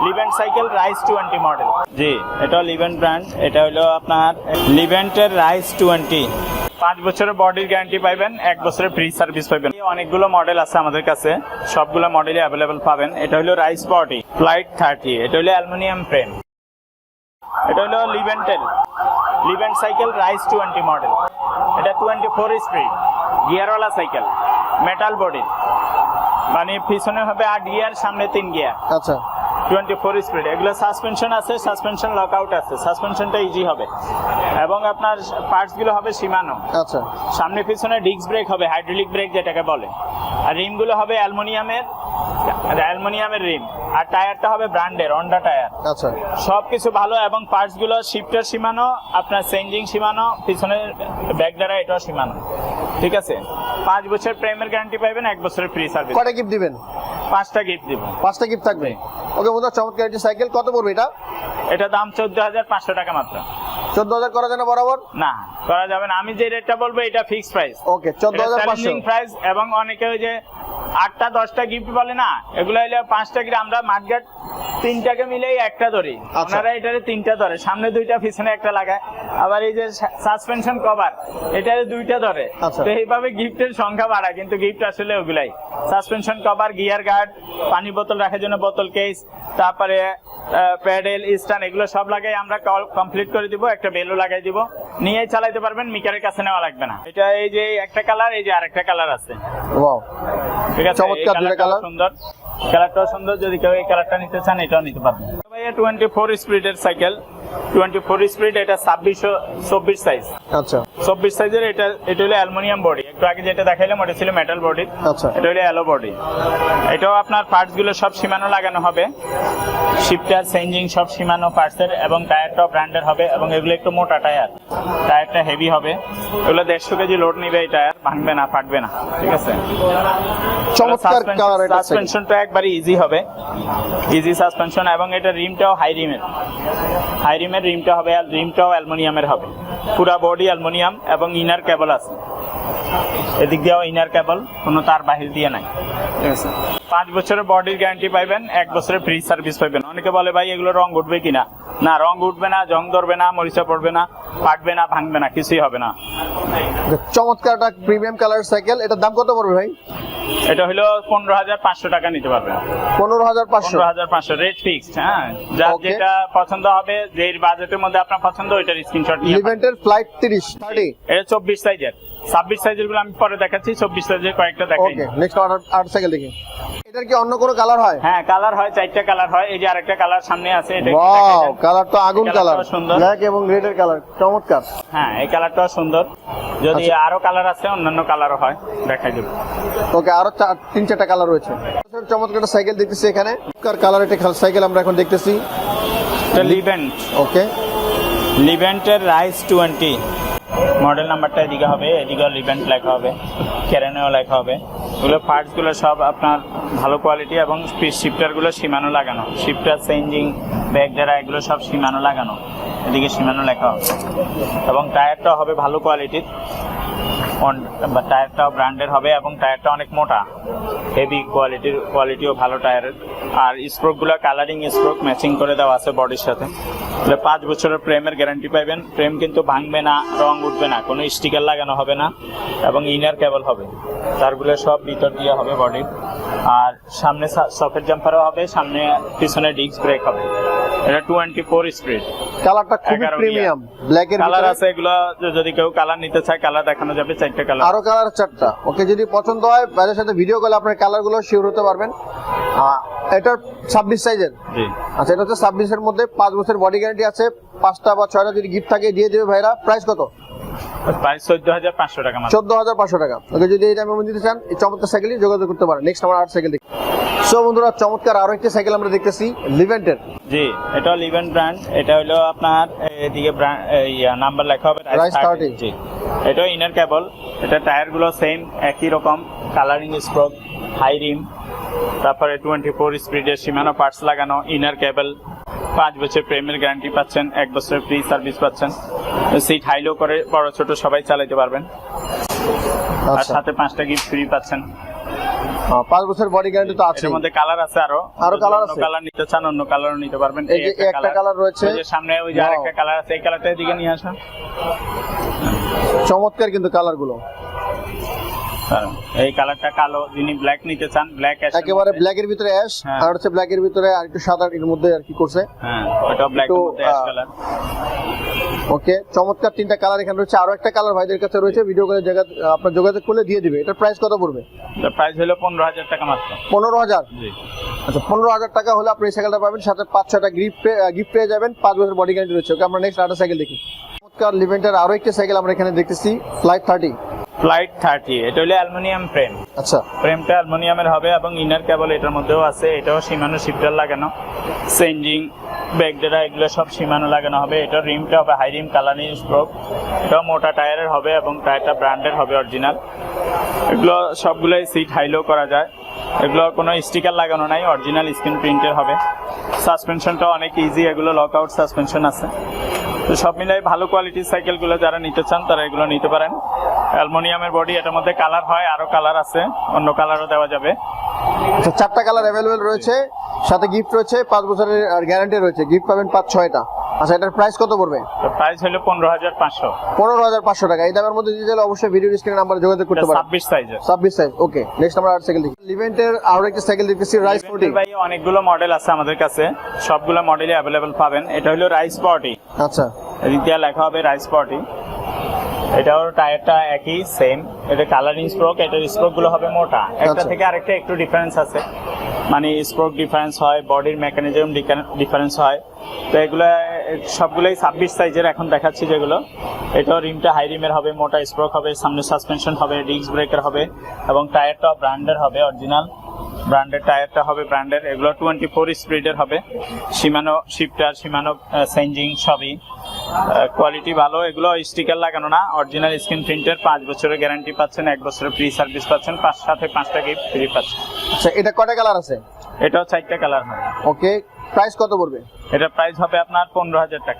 Livent cycle Rise twenty model জি এটা Levant brand এটা হলো আপনার লিভেন্টের রাইস টোয়েন্টি পাঁচ বছরের বডির গ্যারান্টি পাবেন এক বছরের ফ্রি সার্ভিস পাবেন অনেকগুলো মডেল আছে আমাদের কাছে সবগুলো মডেলই অ্যাভেলেবেল পাবেন। এটা হলো রাইস বডি ফ্লাইট থার্টি এটা হলো অ্যালুমিনিয়াম ফ্রেম এটা হলো লিভেন্টেল Livent cycle Rise twenty model এটা টোয়েন্টি ফোর স্পিড গিয়ারওয়ালা সাইকেল মেটাল বডি মানে পিছনে হবে আট গিয়ার সামনে তিন গিয়ার আচ্ছা। Twenty four speed. এগুলো সাসপেনশন আছে সাসপেনশন লক আউট আছে। সাসপেনশনটা ইজি হবে। এবং আপনার পার্টসগুলো হবে সীমানো। আচ্ছা। সামনে পিছনে ডিস্ক ব্রেক হবে হাইড্রোলিক ব্রেক যেটাকে বলে। আর রিমগুলো হবে অ্যালুমিনিয়ামের অ্যালুমিনিয়ামের রিম। আর টায়ারটা হবে ব্র্যান্ডের অন্ডা টায়ার। আচ্ছা। সব কিছু ভালো এবং পার্টসগুলো শিফটার সীমানো আপনার চেঞ্জিং সীমানো পিছনের ব্যাগ দ্বারা এটাও সীমানো। ঠিক আছে? পাঁচ বছর প্রাইমের গ্যারান্টি পাবেন এক বছরের ফ্রি সার্ভিস কটা গিফট দিবেন? পাঁচটা গিফট দিব। পাঁচটা গিফট থাকবে। ওকে বন্ধু চমৎকার একটি সাইকেল কত পড়বে এটা? এটা দাম চোদ্দ হাজার পাঁচশো টাকা মাত্র। চোদ্দ হাজার করা যাবে বরাবর? না করা যাবে না। আমি যে রেটটা বলব এটা ফিক্স প্রাইস ওকে চোদ্দ হাজার প্রাইস এবং অনেকে ওই যে আটটা দশটা গিফট বলে না? এগুলো হইলে পাঁচটা গিফট আমরা মাঠঘাট তিনটাকে মিলেই একটা ধরি। আচ্ছা। ওনারা এটারে তিনটা ধরে। সামনে দুইটা পিছনে একটা লাগায়। আবার এই যে সাসপেনশন কভার এটারে দুইটা ধরে। আচ্ছা। তো এইভাবে গিফটের সংখ্যা বাড়ায় কিন্তু গিফট আসলে ওগুলাই। সাসপেনশন কভার গিয়ার গার্ড পানি বোতল রাখার জন্য বোতল কেস তারপরে প্যাডেল স্টান এগুলো সব লাগাই আমরা কমপ্লিট করে দিব একটা বেলও লাগাই দিব। নিয়ে চালাইতে পারবেন মিকারের কাছে নেওয়া লাগবে না। এটা এই যে একটা কালার এই যে আরেকটা কালার আছে। ওয়াও ঠিক আছে চমৎকার দুটো কালার। সুন্দর। কালারটাও সুন্দর যদি কেউ এই কালারটা নিতে চান এটাও নিতে পারবেন। ভাইয়া টোয়েন্টি ফোর স্পিডের সাইকেল টোয়েন্টি ফোর স্পিড এটা ছাব্বিশশো চব্বিশ সাইজ আচ্ছা। চব্বিশ সাইজের এটা এটা হলো অ্যালুমিনিয়াম বডি একটু আগে যেটা দেখাইলাম ওটা ছিল মেটাল বডি আচ্ছা। এটা হলো অ্যালো বডি এটাও আপনার পার্টসগুলো সব সীমানো লাগানো হবে। শিফটার চেঞ্জিং সব সীমানো পার্টসের এবং টায়ারটাও ব্র্যান্ডের হবে এবং এগুলো একটু মোটা টায়ার টায়ারটা হেভি হবে। এগুলো দেড়শো কেজি লোড নিবে এই টায়ার ভাঙবে না ফাটবে না। ঠিক আছে? চমৎকার সাসপেনশনটা একবারে ইজি হবে। ইজি সাসপেনশন এবং এটা রিমটাও হাই রিমের হাই রিমের রিমটা হবে রিমটাও অ্যালমোনিয়ামের হবে। পুরা বডি অ্যালমোনিয়াম এবং ইনার কেবল আছে। এদিক দিয়েও ইনার কেবল কোনো তার বাহির দিয়ে নাই। ঠিক আছে। পাঁচ বছরের বডির গ্যারান্টি পাইবেন এক বছরের ফ্রি সার্ভিস পাইবেন। অনেকে বলে ভাই এগুলো রং উঠবে কিনা? না রং উঠবে না জং ধরবে না মরিচা পড়বে না ফাটবে না ভাঙবে না কিছুই হবে না। চমৎকার একটা প্রিমিয়াম কালার সাইকেল এটার দাম কত পড়বে ভাই? এটা হলো পনেরো হাজার পাঁচশো টাকা নিতে পারবেন। পনেরো হাজার পাঁচশো। হাজার পাঁচশো রেট ফিক্সড হ্যাঁ। যার যেটা পছন্দ হবে যে বাজেটের মধ্যে আপনার পছন্দ ওইটার স্ক্রিনশট নিয়ে পাঠান। লিভেন্টের ফ্লাইট তিরিশ থার্টি এটা চব্বিশ সাইজের ছাব্বিশ সাইজেরগুলো আমি পরে দেখাচ্ছি চব্বিশ সাইজের কয়েকটা দেখাই। ওকে নেক্সট আট সাইকেল দেখি। এটার কি অন্য কোনো কালার হয়? হ্যাঁ কালার হয় চারটা কালার হয় এই যে আরেকটা কালার সামনে আছে এটা ওয়াও কালার তো আগুন কালার সুন্দর। ব্ল্যাক এবং রেড এর কালার চমৎকার। হ্যাঁ এই কালারটাও সুন্দর। যদি আচ্ছা। আরও কালার আছে অন্যান্য কালারও হয় দেখাই দেবো। ওকে আরও তিন চারটা কালার রয়েছে। চমৎকার একটা সাইকেল দেখতেছি এখানে। কালার একটা সাইকেল আমরা এখন দেখতেছি। লিভেন্ট ওকে লিভেন্টের রাইস টোয়েন্টি মডেল নাম্বারটা এদিকে হবে এদিকে রিভেন্ট লেখা হবে ক্যারেনেও লেখা হবে। ওগুলো পার্টসগুলো সব আপনার ভালো কোয়ালিটি এবং শিফটারগুলো সীমানো লাগানো। শিফটার চেঞ্জিং ব্যাগ যারা এগুলো সব সীমানো লাগানো। এদিকে সীমানো লেখা হবে। এবং টায়ারটা হবে ভালো কোয়ালিটির টায়ারটাও ব্র্যান্ডের হবে এবং টায়ারটা অনেক মোটা। হেভি কোয়ালিটির কোয়ালিটিও ভালো টায়ারের আর স্প্রোকগুলো কালারিং স্প্রোক ম্যাচিং করে দেওয়া আছে বডির সাথে। পাঁচ বছরের প্রেমের গ্যারান্টি পাইবেন। প্রেম কিন্তু ভাঙবে না, রং উঠবে না, কোনো স্টিকার লাগানো হবে না এবং ইনার কেবল হবে। তারগুলো সব ভিতর দিয়ে হবে বডির আর সামনে সফেট জাম্পারও হবে, সামনে পিছনে ডিস্ক ব্রেক হবে। এটা টোয়েন্টি ফোর স্পিড কালারটা খুবই প্রিমিয়াম ব্ল্যাক এর কালার আছে এগুলো যদি কেউ কালার নিতে চায় কালার দেখানো যাবে চারটে কালার আরও কালার চারটা। ওকে যদি পছন্দ হয় বাইরের সাথে ভিডিও কলে আপনার কালারগুলো শিওর হতে পারবেন। এটার ছাব্বিশ সাইজের জি। আচ্ছা এটা হচ্ছে ছাব্বিশের মধ্যে পাঁচ বছর বডি গ্যারান্টি আছে। পাঁচটা বা ছয়টা যদি গিফট থাকে দিয়ে দেবে ভাইরা। প্রাইস কত? প্রাইস চোদ্দ হাজার পাঁচশো টাকা মাত্র। চোদ্দ হাজার পাঁচশো টাকা। ওকে যদি এই দামে দিতে চান এই চমৎকার সাইকেলই যোগাযোগ করতে পারেন। নেক্সট আমার আট সাইকেল দেখি। সো বন্ধুরা চমৎকার আরও একটি সাইকেল আমরা দেখতেছি লিভেন্টের জি এটা ব্র্যান্ড এটা হলো আপনার এদিকে নাম্বার লেখা হবে রাইস 30 জি এটা ইনার কেবল এটা টায়ারগুলো সেম একই রকম কালারিং স্ট্রোক হাই রিম তারপরে টোয়েন্টি ফোর স্পিডের সীমানো পার্টস লাগানো ইনার কেবল পাঁচ বছর প্রেমের গ্যারান্টি পাচ্ছেন এক বছরের ফ্রি সার্ভিস পাচ্ছেন। সিট হাইলো করে বড় ছোট সবাই চালাতে পারবেন। আর আচ্ছা। সাথে পাঁচটা গিফট ফ্রি পাচ্ছেন। পাঁচ বছর বডি গ্যারান্টি তো আছে এর মধ্যে কালার আছে আরও। আরও অন্য আছে? কালার নিতে চান অন্য কালারও নিতে পারবেন। এই যে একটা কালার রয়েছে। ওই যে সামনে ওই যে আরেকটা কালার আছে এই কালারটা এদিকে নিয়ে আসা চমৎকার কিন্তু কালারগুলো। কারণ এই কালারটা কালো যিনি ব্ল্যাক নিতে চান ব্ল্যাক একেবারে ব্ল্যাক এর ভিতরে অ্যাশ। আর হচ্ছে ব্ল্যাক এর ভিতরে আর একটু সাদা এর মধ্যে আর কি করছে। হ্যাঁ ওটা ব্ল্যাক একটু, মধ্যে অ্যাশ কালার ওকে চমৎকার তিনটা কালার এখানে রয়েছে। আরও একটা কালার ভাইদের কাছে রয়েছে ভিডিও করে জায়গা আপনার যোগাযোগ করলে দিয়ে দিবে। এটার প্রাইস কত পড়বে? প্রাইস হলো পনেরো হাজার টাকা মাত্র। পনেরো হাজার? জি। আচ্ছা পনেরো হাজার টাকা হলে আপনি এই সাইকেলটা পাবেন সাথে পাঁচ ছটা গিফট গিফট পেয়ে যাবেন পাঁচ বছর বডি গ্যারান্টি রয়েছে। ওকে আমরা নেক্সট আরেকটা সাইকেল দেখি। চমৎকার লিভেন্টের আরও একটা সাইকেল আমরা এখানে দেখতেছি ফ্লাইট থার্টি ফ্লাইট থার্টি এটা হলো অ্যালুমিনিয়াম ফ্রেম আচ্ছা। ফ্রেমটা অ্যালুমিনিয়ামের হবে এবং ইনার কেবল এটার মধ্যেও আছে এটাও সীমানো শিফটার লাগানো। চেঞ্জিং ব্যাগডেরা এগুলো সব সীমানো লাগানো হবে। এটা রিমটা হবে হাই রিম কালানি স্ট্রোক এটাও মোটা টায়ারের হবে এবং টায়ারটা ব্র্যান্ডের হবে অরিজিনাল এগুলো সবগুলোই সিট হাইলো করা যায়। এগুলো কোনো স্টিকার লাগানো নাই অরিজিনাল স্ক্রিন প্রিন্টের হবে। সাসপেনশনটা অনেক ইজি এগুলো লক আউট সাসপেনশন আছে। তো সব মিলাই ভালো কোয়ালিটির সাইকেলগুলো যারা নিতে চান, তারা এগুলো নিতে পারেন। অ্যালমোনিয়ামের বডি এটার মধ্যে কালার হয়, আরও কালার আছে, অন্য কালারও দেওয়া যাবে। আচ্ছা চারটা কালার অ্যাভেলেবেল রয়েছে, সাথে গিফট রয়েছে, পাঁচ বছরের গ্যারান্টি রয়েছে। গিফট পাবেন পাঁচ, ছয়টা। আচ্ছা এটার প্রাইস কত পড়বে? প্রাইস হলো পনেরো হাজার পাঁচশো। পনেরো হাজার পাঁচশো টাকা। এই দামের মধ্যে দিতে অবশ্যই ভিডিও স্ক্রিনে নাম্বার যোগাযোগ করতে পারেন। ছাব্বিশ সাইজ ছাব্বিশ সাইজ ওকে নেক্সট আমরা আর সাইকেল দেখি। লিভেন্টের আরও একটা সাইকেল দেখতেছি রাইস ফোর্টি ভাই অনেকগুলো মডেল আছে আমাদের কাছে। সবগুলো মডেলই অ্যাভেলেবেল পাবেন। এটা হলো রাইস ফোর্টি আচ্ছা। এদিক দিয়ে লেখা হবে রাইস পটি এটাও টায়ারটা একই সেম এটা কালারিং স্ট্রোক এটার স্ট্রোকগুলো হবে মোটা। একটা আচ্ছা। থেকে আরেকটা একটু ডিফারেন্স আছে। মানে স্ট্রোক ডিফারেন্স হয় বডির মেকানিজম ডিফারেন্স হয়। তো এগুলো সবগুলোই ছাব্বিশ সাইজের এখন দেখাচ্ছি যেগুলো। এটাও রিমটা হাই রিমের হবে মোটা স্ট্রোক হবে সামনে সাসপেনশন হবে ডিস্ক ব্রেকার হবে এবং টায়ারটাও ব্র্যান্ডের হবে অরিজিনাল ব্র্যান্ডের টায়ারটা হবে ব্র্যান্ডের এগুলো টোয়েন্টি ফোর স্পিডের হবে। সীমানো শিফটার সীমানো সেঞ্জিং সবই। কোয়ালিটি ভালো এগুলো স্টিকার লাগানো না অরিজিনাল স্ক্রিন প্রিন্টের পাঁচ বছরের গ্যারান্টি পাচ্ছেন এক বছরের ফ্রি সার্ভিস পাচ্ছেন পাঁচ সাথে পাঁচটা গিফট ফ্রি পাচ্ছেন। আচ্ছা এটা কটা কালার আছে? এটাও চারটা কালার হয় ওকে প্রাইস কত পড়বে? এটা প্রাইস হবে আপনার পনেরো হাজার টাকা।